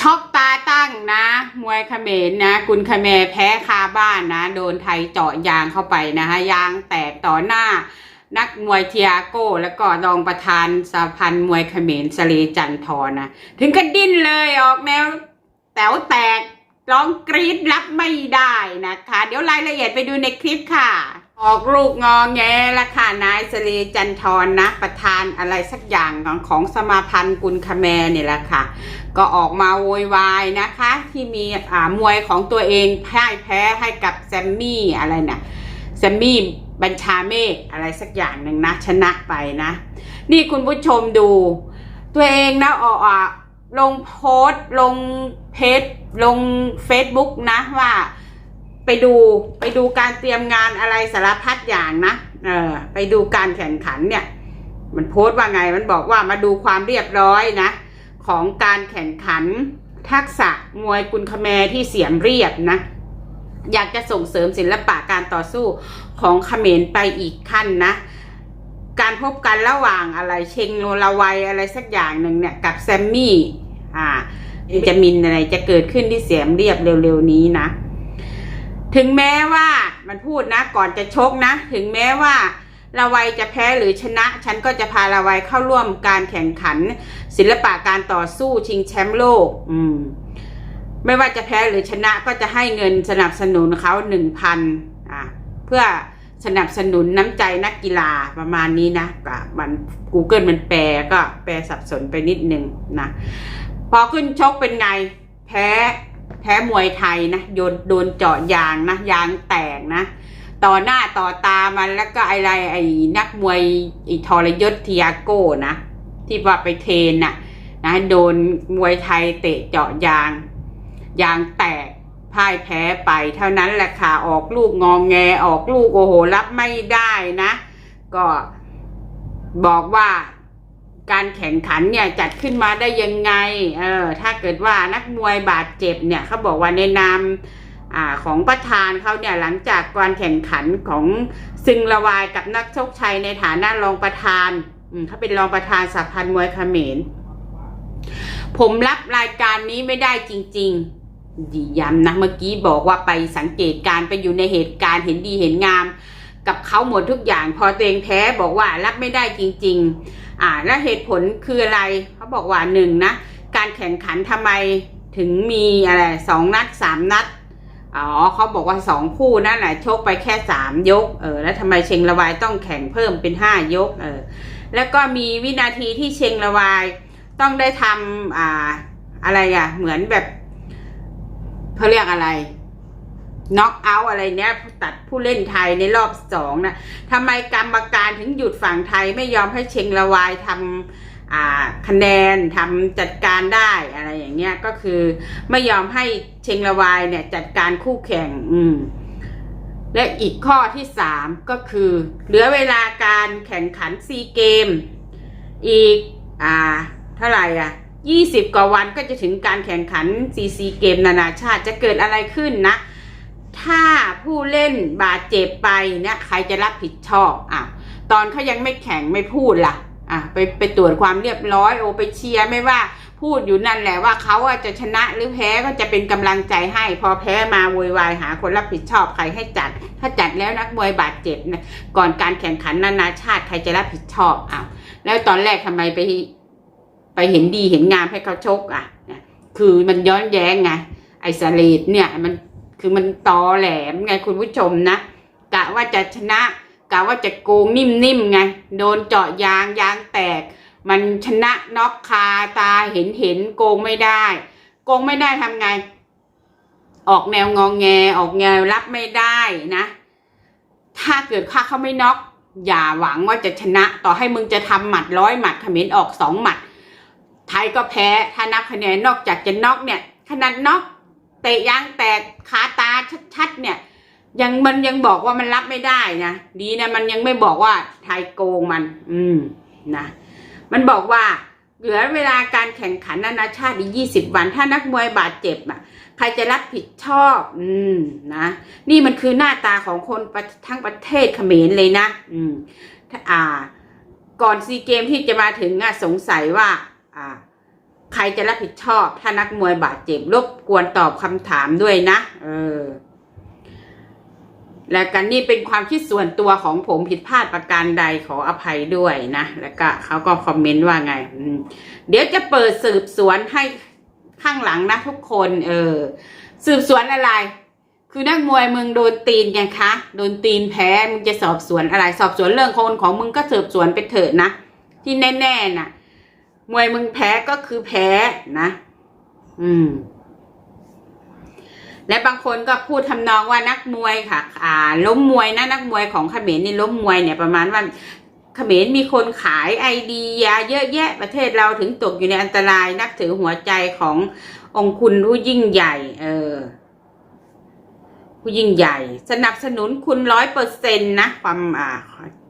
ช็อกตาตั้งนะ มวยเขมรนะ กุนเขมรแพ้คาบ้านนะ โดนไทยเจาะยางเข้าไปนะคะยางแตกต่อหน้า นักมวยเทียโก้ แล้วก็รองประธานสาพันธ์มวยเขมรสเลจันทร์นะ ถึงกันดิ้นเลยออกแนวแต๋วแตกร้องกรี๊ดรับไม่ได้นะคะ เดี๋ยวรายละเอียดไปดูในคลิปค่ะ ออกลูกงอแงละค่ะนายสรีจันทรนะ ประธานอะไรสักอย่างของของสมาพันธ์กุลคแมร์เนี่ยแหละค่ะ ก็ออกมาโวยวายนะคะ ที่มีอ่ามวยของตัวเองพ่ายแพ้ให้กับแซมมี่อะไรนะ่ะแซมมี่บัญชาเมฆอะไรสักอย่างหนึ่งนะ ชนะไปนะ นี่คุณผู้ชมดู ตัวเองนะออกลงโพสต์ลงเพจลงเฟซบุ๊กนะว่า ไปดูไปดูการเตรียมงานอะไรสารพัดอย่างนะเออไปดูการแข่งขันเนี่ย มันโพสต์ว่าไงมันบอกว่ามาดูความเรียบร้อยนะ ของการแข่งขันทักษะมวยกุลคแมที่เสียมเรียบนะ อยากจะส่งเสริมศิลปะการต่อสู้ของเขมรไปอีกขั้นนะ การพบกันระหว่างอะไรเชงโลลาวัยอะไรสักอย่างหนึ่งเนี่ยกับแซมมี่ อ่าจะมินอะไรจะเกิดขึ้นที่เสียมเรียบเร็วๆนี้นะ ถึงแม้ว่ามันพูดนะก่อนจะชกนะ ถึงแม้ว่าลาวัยจะแพ้หรือชนะ ฉันก็จะพาลาวัยเข้าร่วมการแข่งขัน ศิลปะการต่อสู้ชิงแชมป์โลก อืม ไม่ว่าจะแพ้หรือชนะก็จะให้เงินสนับสนุนเขาหนึ่งพันอะเพื่อสนับสนุนน้ำใจนักกีฬาประมาณนี้นะก็มัน Google มันแปลก็แปลสับสนไปนิดนึงนะ พอขึ้นชกเป็นไง แพ้ แพ้มวยไทยนะโดนโดนเจาะยางนะยางแตกนะ ต่อหน้าต่อตามันแล้วก็อะไรไอ้นักมวยไอ้ทรยศเทียโก้นะ ที่ว่าไปเทนน่ะนะโดนมวยไทยเตะเจาะยาง ยางแตกพ่ายแพ้ไป เท่านั้นแหละค่ะออกลูกงองแงออกลูกโอ้โหรับไม่ได้นะ ก็บอกว่า การแข่งขันเนี่ยจัดขึ้นมาได้ยังไง เออถ้าเกิดว่านักมวยบาดเจ็บเนี่ยเขาบอกว่าในนามอ่าของประธานเขาเนี่ยหลังจากการแข่งขันของซึงละวายกับนักชกชัยในฐานะรองประธานอืมเขาเป็นรองประธานสหพันธ์มวยเขมรผมรับรายการนี้ไม่ได้จริงๆดีย้ำนะเมื่อกี้บอกว่าไปสังเกตการ์ไปอยู่ในเหตุการณ์เห็นดีเห็นงาม กับเขาหมดทุกอย่างพอตัวเองแพ้บอกว่ารับไม่ได้จริง ๆ อ่าและเหตุผลคืออะไรเขาบอกว่าหนึ่งนะการแข่งขันทำไมถึงมีอะไรสองนัดสามนัดอ๋อเขาบอกว่าสองคู่นั่นแหละชกไปแค่สามยกเออแล้วทำไมเชงระวายต้องแข่งเพิ่มเป็นห้ายกเออแล้วก็มีวินาทีที่เชงระวายต้องได้ทำอ่าอะไรอะเหมือนแบบเขาเรียกอะไร น็อกเอาอะไรเนี้ยตัดผู้เล่นไทยในรอบสองนะทำไมกรรมการถึงหยุดฝั่งไทยไม่ยอมให้เชงระวายทำคะแนนทำจัดการได้อะไรอย่างเงี้ยก็คือไม่ยอมให้เชงระวายเนี่ยจัดการคู่แข่ง อืมและอีกข้อที่สามก็คือ เหลือเวลาการแข่งขันซีเกม อีกอ่าเท่าไหร่อะยี่สิบกว่าวันก็จะถึงการแข่งขันซีซีเกมนานาชาติจะเกิดอะไรขึ้นนะ ถ้าผู้เล่นบาดเจ็บไปเนี่ยใครจะรับผิดชอบอะตอนเขายังไม่แข่งไม่พูดล่ะอะไปไปตรวจความเรียบร้อยโอไปเชียร์ไม่ว่าพูดอยู่นั่นแหละว่าเขาอะจะชนะหรือแพ้ก็จะเป็นกำลังใจให้ พอแพ้มาโวยวายหาคนรับผิดชอบใครให้จัด ถ้าจัดแล้วนักมวยบาดเจ็บนะก่อนการแข่งขันนานาชาติใครจะรับผิดชอบอ้าวแล้วตอนแรกทำไมไป ไปเห็นดีเห็นงามให้เขาชกอะคือมันย้อนแย้งไงไอ้สเลดเนี่ยมัน คือมันตอแหลมไงคุณผู้ชมนะกะว่าจะชนะกะว่าจะโกงนิ่มๆไง โดนเจาะยางยางแตก มันชนะน็อกคาตาเห็นเห็นโกงไม่ได้ โกงไม่ได้ทำไง ออกแนวงองแงออกแนวรับไม่ได้นะ ถ้าเกิดค่าเขาไม่น็อกอย่าหวังว่าจะชนะ ต่อให้มึงจะทำหมัดร้อยหมัดเขมรออกสองหมัด ไทยก็แพ้ถ้านับคะแนนนอกจากจะน็อกเนี่ยขนาดน็อก เตะยางแตกขาตาชัดๆเนี่ย ยังมันยังบอกว่ามันรับไม่ได้นะดีนะมันยังไม่บอกว่าไทยโกงมัน อืมนะมันบอกว่าเหลือเวลาการแข่งขันนานาชาติอีกยี่สิบวัน ถ้านักมวยบาดเจ็บอะ ใครจะรับผิดชอบ อืมนะนี่มันคือหน้าตาของคนทั้งประเทศเขมรเลยนะ อืมถ้าอ่า ก่อนซีเกมที่จะมาถึงอะสงสัยว่า ใครจะรับผิดชอบ ถ้านักมวยบาดเจ็บรบกวนตอบคำถามด้วยนะเออและกันนี่เป็นความคิดส่วนตัวของผมผิดพลาดประการใดขออภัยด้วยนะ แล้วก็เขาก็คอมเมนต์ว่าไงเดี๋ยวจะเปิดสืบสวนให้ข้างหลังนะทุกคน เออ สืบสวนอะไร คือนักมวยมึงโดนตีนไงคะโดนตีนแพ้มึงจะสอบสวนอะไร สอบสวนเรื่องคนของมึงก็สืบสวนไปเถอะนะที่แน่ๆน่ะ มวยมึงแพ้ก็คือแพ้นะ อืม และบางคนก็พูดทำนองว่านักมวยค่ะ อ่า ล้มมวยนะนักมวยของเขมรนี่ล้มมวยเนี่ยประมาณว่าเขมรมีคนขายไอเดียเยอะแยะประเทศเราถึงตกอยู่ในอันตรายนับถือหัวใจขององคุณผู้ยิ่งใหญ่ เออ ผู้ยิ่งใหญ่ สนับสนุนคุณร้อยเปอร์เซ็นต์นะ ความอ่า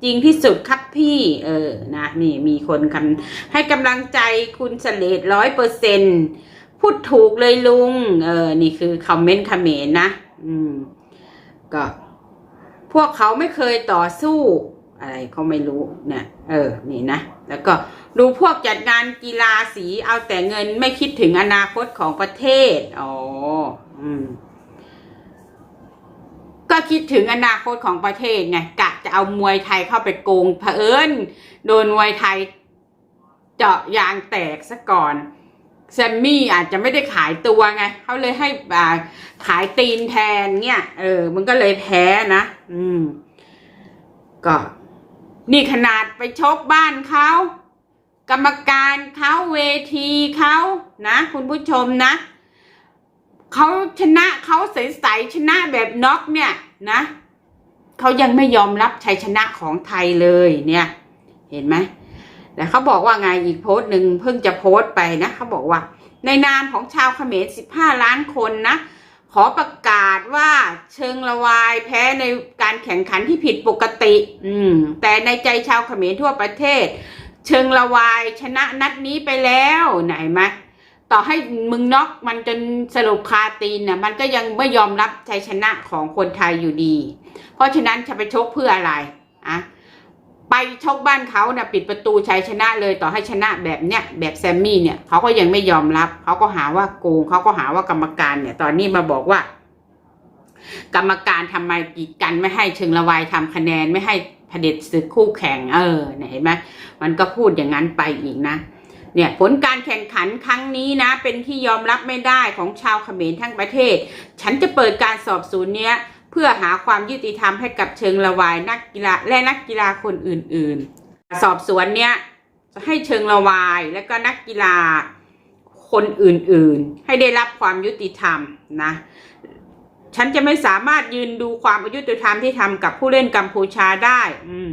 จริงที่สุดครับพี่เออนะนี่มีคนคำให้กำลังใจคุณเสลดร้อยเปอร์เซ็นพูดถูกเลยลุง เออ นี่คือคอมเมนต์คอมเมนต์นะ อืม ก็ พวกเขาไม่เคยต่อสู้ อะไรเขาไม่รู้เนี่ย เออ นี่นะ แล้วก็ดูพวกจัดงานกีฬาสีเอาแต่เงินไม่คิดถึงอนาคตของประเทศ อ๋อ อืม คิดถึงอนาคตของประเทศไงกะจะเอามวยไทยเข้าไปโกงเผอิญโดนมวยไทย เจาะยางแตกซะก่อนแซมมี่อาจจะไม่ได้ขายตัวไงเขาเลยให้อ่าขายตีนแทนเนี่ยเออ มันก็เลยแพ้นะอืม ก็ นี่ขนาดไปชกบ้านเขากรรมการเขาเวทีเขานะ คุณผู้ชมนะ เขาชนะเขาใสๆชนะแบบน็อกเนี่ยนะเขายังไม่ยอมรับชัยชนะของไทยเลยเนี่ย เห็นไหมแต่เขาบอกว่าไงอีกโพสต์หนึ่งเพิ่งจะโพสต์ไปนะเขาบอกว่า ในนามของชาวเขมร 15 ล้านคนนะ ขอประกาศว่าเชิงละวายแพ้ในการแข่งขันที่ผิดปกติ อืม แต่ในใจชาวเขมรทั่วประเทศ เชิงละวายชนะนัดนี้ไปแล้วไหนไหม ต่อให้มึงน็อกมันจนสรุปคาตีนน่ะมันก็ยังไม่ยอมรับชัยชนะของคนไทยอยู่ดี เพราะฉะนั้นจะไปชกเพื่ออะไรอะไปชกบ้านเขาน่ะปิดประตูชัยชนะเลยต่อให้ชนะแบบเนี้ยแบบแซมมี่เนี่ยเขาก็ยังไม่ยอมรับเขาก็หาว่าโกงเขาก็หาว่ากรรมการเนี่ย ตอนนี้มาบอกว่า กรรมการทำไมกีดกันไม่ให้เชิงละวายทำคะแนนไม่ให้เผด็จศึกคู่แข่งเออเห็นไหมมันก็พูดอย่างนั้นไปอีกนะ เนี่ยผลการแข่งขันครั้งนี้นะ เป็นที่ยอมรับไม่ได้ของชาวเขมรทั้งประเทศ ฉันจะเปิดการสอบสวนเนี้ยเพื่อหาความยุติธรรมให้กับเชิงละวายนักกีฬาและนักกีฬาคนอื่น ๆ สอบสวนเนี้ยจะให้เชิงละวายและก็นักกีฬาคนอื่นๆ ให้ได้รับความยุติธรรมนะฉันจะไม่สามารถยืนดูความอายุติธรรมที่ทำกับผู้เล่นกัมพูชาได้ อืม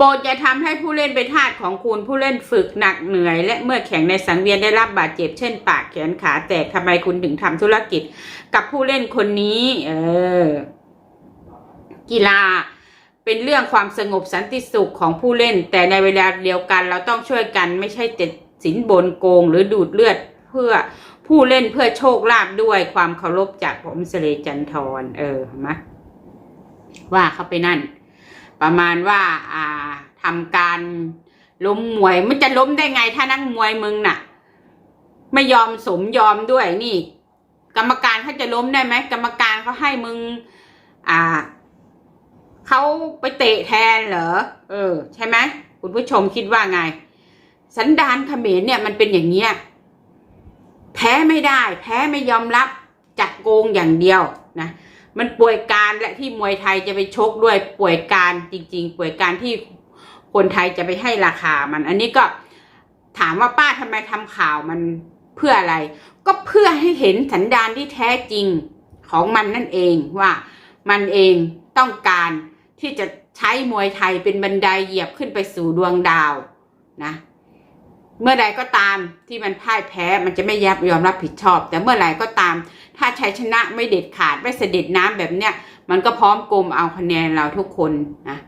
ปรดอย่าทำให้ผู้เล่นเป็นทาสของคุณผู้เล่นฝึกหนักเหนื่อย และเมื่อแข่งในสังเวียนได้รับบาดเจ็บเช่น ปากแขนขาแตกทำไมคุณถึงทำธุรกิจกับผู้เล่นคนนี้ เออ กีฬาเป็นเรื่องความสงบสันติสุขของผู้เล่น แต่ในเวลาเดียวกันเราต้องช่วยกันไม่ใช่ติดสินบนโกงหรือดูดเลือดเพื่อผู้เล่นเพื่อโชคลาภด้วยความเคารพจากผมเสเลจันทร์เออเห็นไหมว่าเข้าไปนั่น ประมาณว่าอ่าทำการล้มมวยมันจะล้มได้ไงถ้านักมวยมึงน่ะ ไม่ยอมสมยอมด้วยนี่ กรรมการเขาจะล้มได้ไหมกรรมการเขาให้มึง อ่าเขาไปเตะแทนเหรอเออ ใช่ไหมคุณผู้ชมคิดว่าไง สันดานเขมรเนี่ยมันเป็นอย่างเงี้ยแพ้ไม่ได้ แพ้ไม่ยอมรับจัดโกงอย่างเดียวนะ มันป่วยการและที่มวยไทยจะไปชกด้วยป่วยการจริง ๆ ป่วยการที่คนไทยจะไปให้ราคามัน อันนี้ก็ถามว่าป้าทำไมทำข่าวมันเพื่ออะไร ก็เพื่อให้เห็นสันดานที่แท้จริงของมันนั่นเองว่ามันเองต้องการที่จะใช้มวยไทยเป็นบันไดเหยียบขึ้นไปสู่ดวงดาวนะ เมื่อใดก็ตามที่มันพ่ายแพ้มันจะไม่ยับยอมรับผิดชอบ แต่เมื่อไหร่ก็ตาม ถ้าชัยชนะไม่เด็ดขาดไม่เสด็จน้ำแบบเนี้ยมันก็พร้อมกลมเอาคะแนนเราทุกคนนะ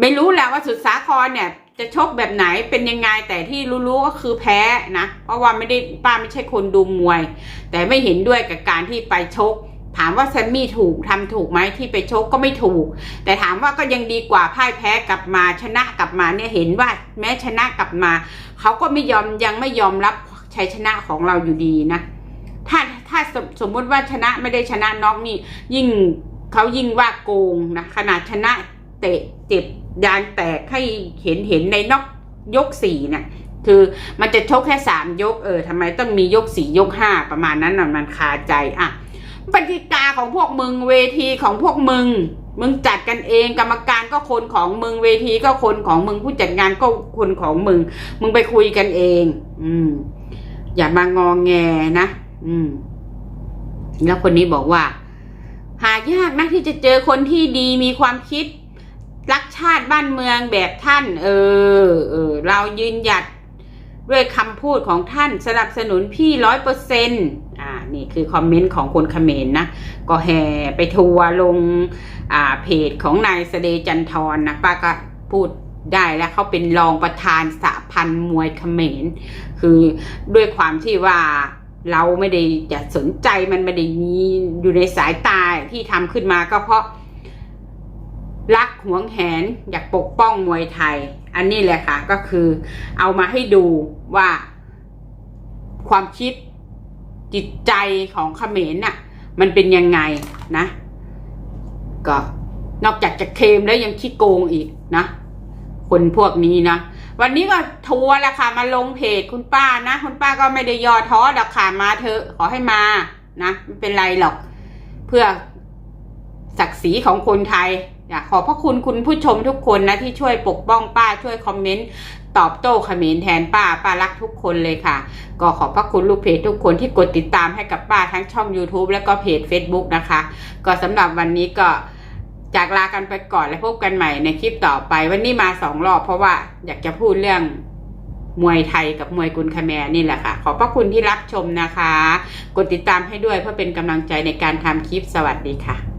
ไม่รู้แหละว่าสุดสาครเนี่ย จะชกแบบไหนเป็นยังไงแต่ที่รู้ๆก็คือแพ้นะ เพราะว่าไม่ได้ป้าไม่ใช่คนดูมวย แต่ไม่เห็นด้วยกับการที่ไปชก ถามว่าแซมมี่ถูกทำถูกไหมที่ไปชกก็ไม่ถูก แต่ถามว่าก็ยังดีกว่าพ่ายแพ้กลับมาชนะกลับมาเนี่ยเห็นว่าแม้ชนะกลับมาเขาก็ไม่ยอมยังไม่ยอมรับชัยชนะของเราอยู่ดีนะ ถ้าถ้าสมสมมุติว่าชนะไม่ได้ชนะน็อกนี่ ยิ่งเขายิ่งว่าโกงนะขนาดชนะเตะเจ็บยางแตกให้เห็นเห็นในน็อกยกสี่เนี่ยคือมันจะชกแค่สามยกเออทำไมต้องมียกสี่ยกห้าประมาณนั้นน่ะมันคาใจอะ ปฏิกาของพวกมึงเวทีของพวกมึง มึงจัดกันเองกรรมการก็คนของมึงเวทีก็คนของมึงผู้จัดงานก็คนของมึง มึงไปคุยกันเอง อืม อย่ามางองแงนะอืม แล้วคนนี้บอกว่า หายากนะที่จะเจอคนที่ดีมีความคิด รักชาติบ้านเมืองแบบท่าน เออ เออ เรายืนหยัดด้วยคำพูดของท่านสนับสนุนพี่ร้อยเปอร์เซ็นอ่า นี่คือคอมเมนต์ของคนเขมรนะก็แห่ไปทัวร์ลงอ่าเพจของนายเสเดจันทรนะป้าก็พูดได้แล้วเขาเป็นรองประธานสหพันธ์มวยเขมร คือด้วยความที่ว่าเราไม่ได้จะสนใจมันไม่ได้มีอยู่ในสายตาที่ทำขึ้นมาก็เพราะ รักหวงแหนอยากปกป้องมวยไทย อันนี้แหละค่ะก็คือเอามาให้ดูว่าความคิด จิตใจของเขมรน่ะ มันเป็นยังไงนะ ก็นอกจากจะเคมแล้วยังขี้โกงอีกนะ คนพวกนี้นะ วันนี้ก็ทัวร์แหละค่ะมาลงเพจคุณป้านะ คุณป้าก็ไม่ได้ย่อท้อดอกค่ะมาเถอะขอให้มานะไม่เป็นไรหรอก เพื่อศักดิ์ศรีของคนไทย อยากขอบพระคุณคุณผู้ชมทุกคนนะที่ช่วยปกป้องป้าช่วยคอมเมนต์ตอบโต้เขมรแทนป้าป้ารักทุกคนเลยค่ะ ก็ขอบพระคุณลูกเพจทุกคนที่กดติดตามให้กับป้าทั้งช่อง YouTube แล้วก็เพจ Facebook นะคะ ก็สำหรับวันนี้ก็จากลากันไปก่อนแล้วพบกันใหม่ในคลิปต่อไป วันนี้มาสองรอบเพราะว่าอยากจะพูดเรื่องมวยไทยกับมวยกุนคแมรนี่แหละค่ะ ขอบพระคุณที่รับชมนะคะ กดติดตามให้ด้วยเพื่อเป็นกำลังใจในการทำคลิปสวัสดีค่ะ